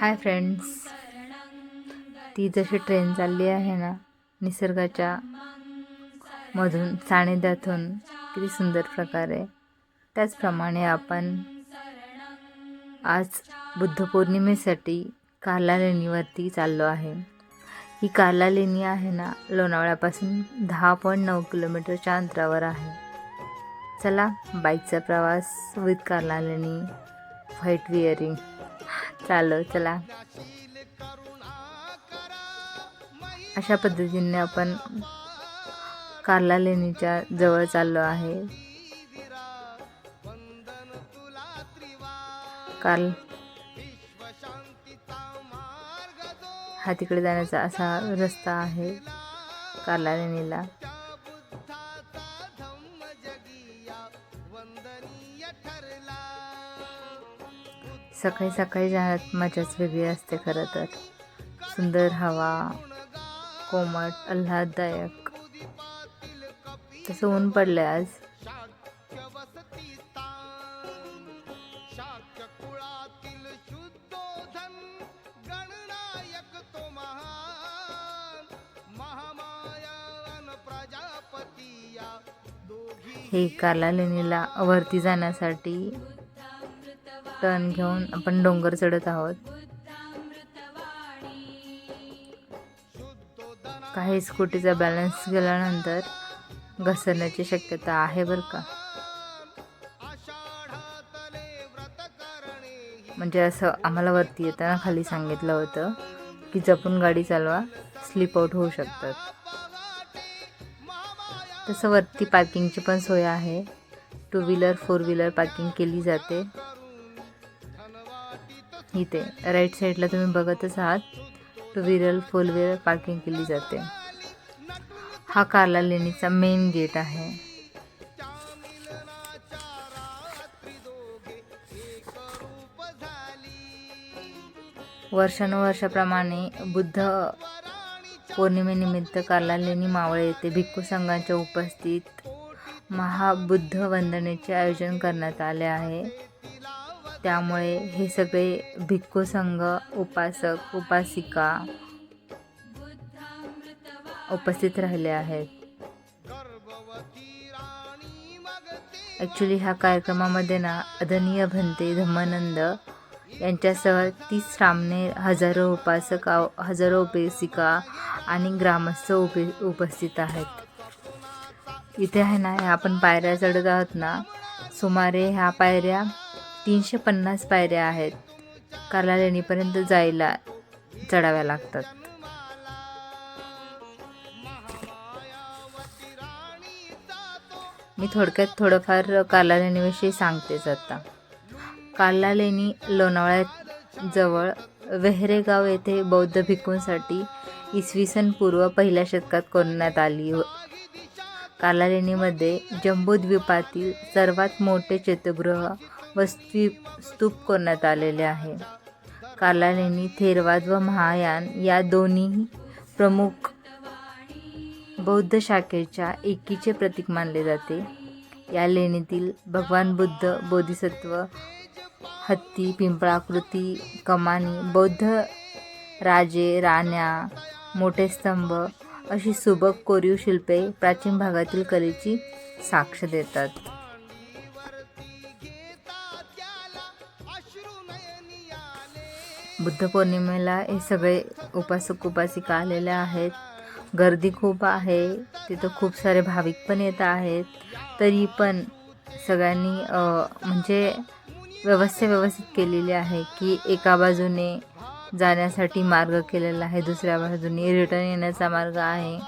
Hi friends ती जशी train चालली आहे ना निसर्गाच्या मधून सानिध्यातून किती सुंदर प्रकारे. त्याचप्रमाणे आपण आज बुद्ध पौर्णिमेसाठी कार्ला लेणीवरती चाललो आहे. ही कार्ला लेणी आहे ना लोणावळ्यापासून दहा पॉईंट नऊ किलोमीटरच्या अंतरावर आहे. चला बाईकचा प्रवास विथ कार्ला लेणी व्हाईट विअरिंग चालव चला. अशा पद्धतीने आपण कार्ला लेणीच्या जवळ चाललो आहे. काल हा तिकडे जाण्याचा असा रस्ता आहे कार्ला लेणीला. सकाळी सकाळी जाण्यात मजाच वेगळी असते खरं तर. सुंदर हवा कोमट आल्हाददायक. तसं ऊन पडलंय आज. हे काला लेणीला वरती जाण्यासाठी टर्न घेऊन आपण डोंगर चढत आहोत. काही स्कूटीचा बॅलन्स गेल्यानंतर घसरण्याची शक्यता आहे बरं का. म्हणजे असं आम्हाला वरती येताना खाली सांगितलं होतं की जपून गाडी चालवा स्लिप आउट होऊ शकतात. तसं वरती पार्किंगची पण सोय आहे. Two wheeler four wheeler parking केली जाते. इथे. राईट साईडला तुम्ही बघतच आहात. Two wheeler four wheeler parking केली जाते. हा कार्ला लेणीचा मेन गेट आहे. वर्षानुवर्षाप्रमाणे बुद्ध पौर्णिमेनिमित्त कार्ला लेणी मावळ येथे भिक्खू संघाच्या उपस्थित महाबुद्ध वंदनेचे आयोजन करण्यात आले आहे. त्यामुळे हे सगळे भिक्खू संघ उपासक उपासिका उपस्थित राहिले आहेत. ॲक्च्युली ह्या कार्यक्रमामध्ये ना अदनीय भंते धम्मानंद यांच्यासह तीस सामने हजारो उपासक हजारो उपासिका आणि ग्रामस्थ उपे उपस्थित आहेत. इथे आहे ना ह्या आपण पायऱ्या चढत आहोत ना सुमारे ह्या पायऱ्या तीनशे पन्नास पायऱ्या आहेत. कार्ला लेणीपर्यंत जायला चढाव्या लागतात. मी थोडक्यात थोडंफार कार्ला लेणीविषयी सांगतेच आता. कार्ला लेणी लोणावळ्यात जवळ वेहरेगाव येथे बौद्ध भिक्खूंसाठी इसवी सन पूर्व पहिल्या शतकात कोरण्यात आली हो कार्ला लेणीमध्ये जम्बूद्वीपातील सर्वात मोठे चैत्यगृह व स्तूप करण्यात आलेले आहे? कार्ला लेणी थेरवाद व महायान या दोन्ही प्रमुख बौद्ध शाखेच्या एकीचे प्रतीक मानले जाते. या लेणीतील भगवान बुद्ध बोधिसत्व हत्ती पिंपळाकृती कमानी बौद्ध राजे राण्या मोठे स्तंभ अशी सुबक कोरीव शिल्पे प्राचीन भागातील कलेची साक्ष देतात. बुद्ध पौर्णिमेला हे सगळे उपासक उपासिका आलेले आहेत. गर्दी खूप आहे. तिथं खूप सारे भाविक पण येत आहेत. तरी पण सगळ्यांनी म्हणजे व्यवस्था व्यवस्थित केलेली आहे की एका बाजूने जाण्यासाठी मार्ग केलेला आहे दुसऱ्या बाजूने रिटर्न येण्याचा मार्ग आहे.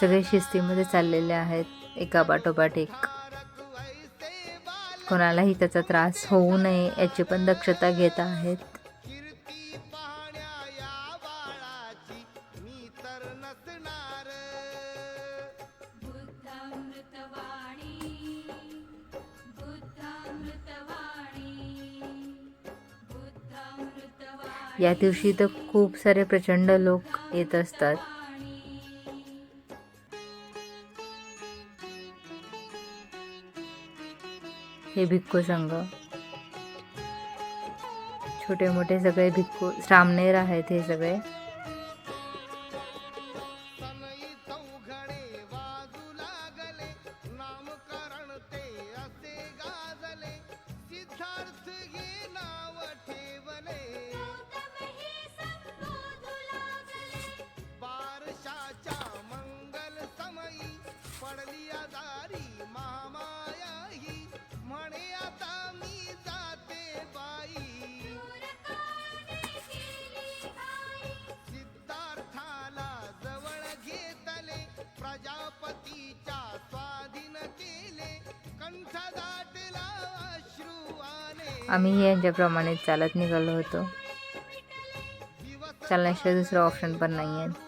सगळे शिस्तीमध्ये चाललेले आहेत. एका पाठोपाठ एक. कोणालाही त्याचा त्रास होऊ नये याची पण दक्षता घेत आहेत. या दिवशी तर खूप सारे प्रचंड लोक येत असतात. हे भिक्खू संघ. छोटे मोठे सगळे भिक्खू सामनेर आहेत हे सगळे. आम्हीही यांच्याप्रमाणे चालत निघालो होतो. चालण्याशिवाय दुसरा ऑप्शन पण नाही आहे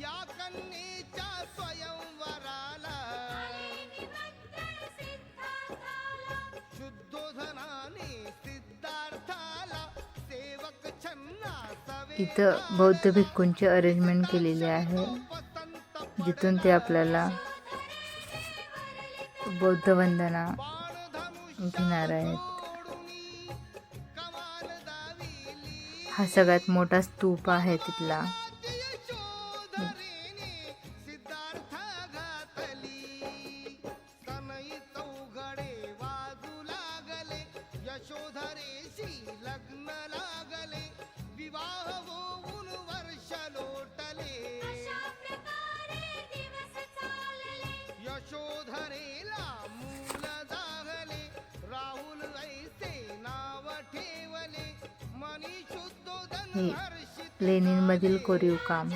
या कन्येच्या स्वयंवराला शुद्धोधनाने सिद्धार्थाला सेवक छन्ना इथं बौद्ध भिक्खूंचे अरेंजमेंट केलेले आहे जिथून ते आपल्याला बौद्ध वंदना घेणार आहेत. हा सगळ्यात मोठा स्तूप आहे तिथला. लेणींमधील कोरीव काम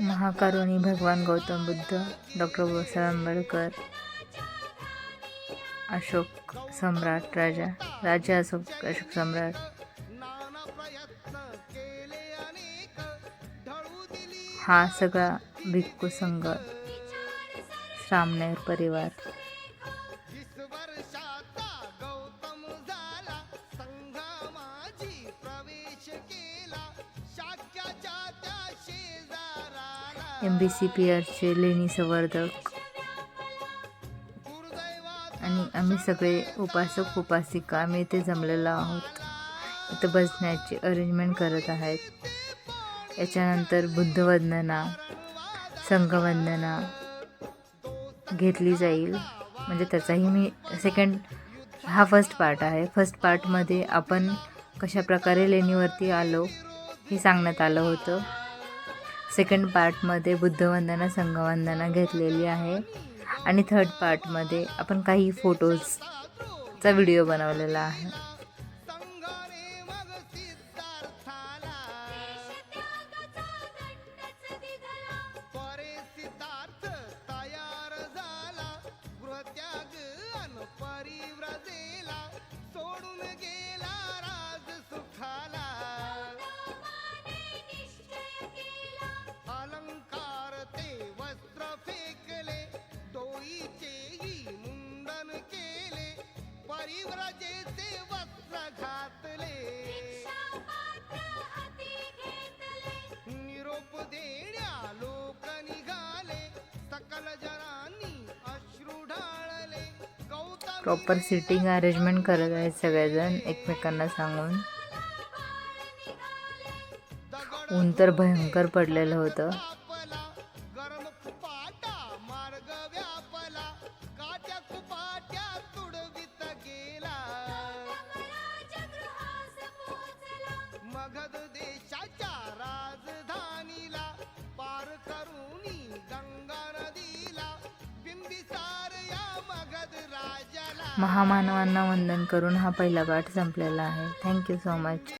महाकारुणी भगवान गौतम बुद्ध डॉक्टर बाबासाहेब आंबेडकर अशोक सम्राट राजा राजा अशोक अशोक सम्राट. हा सगळा भिक्खू संघ सामनेर परिवार. बी सी पी आरचे लेणी संवर्धक. आणि आम्ही सगळे उपासक उपासिका आम्ही इथे जमलेलो आहोत. इथं बसण्याची अरेंजमेंट करत आहेत. याच्यानंतर बुद्धवंदना संघवंदना घेतली जाईल. म्हणजे त्याचाही मी सेकंड हा फर्स्ट पार्ट आहे. फर्स्ट पार्टमध्ये आपण कशा प्रकारे लेणीवरती आलो हे सांगण्यात आलं होतं. सेकंड पार्टमध्ये बुद्धवंदना संघवंदना घेतलेली आहे. आणि थर्ड पार्टमध्ये आपण काही फोटोजचा व्हिडिओ बनवलेला आहे. परिव्रजेचे वस्त्र घातले. निरोप देण्या लोक निघाले. सकल जनांनी अश्रू ढाळले. गौतम प्रॉपर सिटिंग अरेंजमेंट करत आहेत सगळेजण एकमेकांना सांगून. ऊन तर भयंकर पडलेलं होतं. महामानवांना वंदन करून हा पहिला पाठ संपलेला आहे. Thank you so much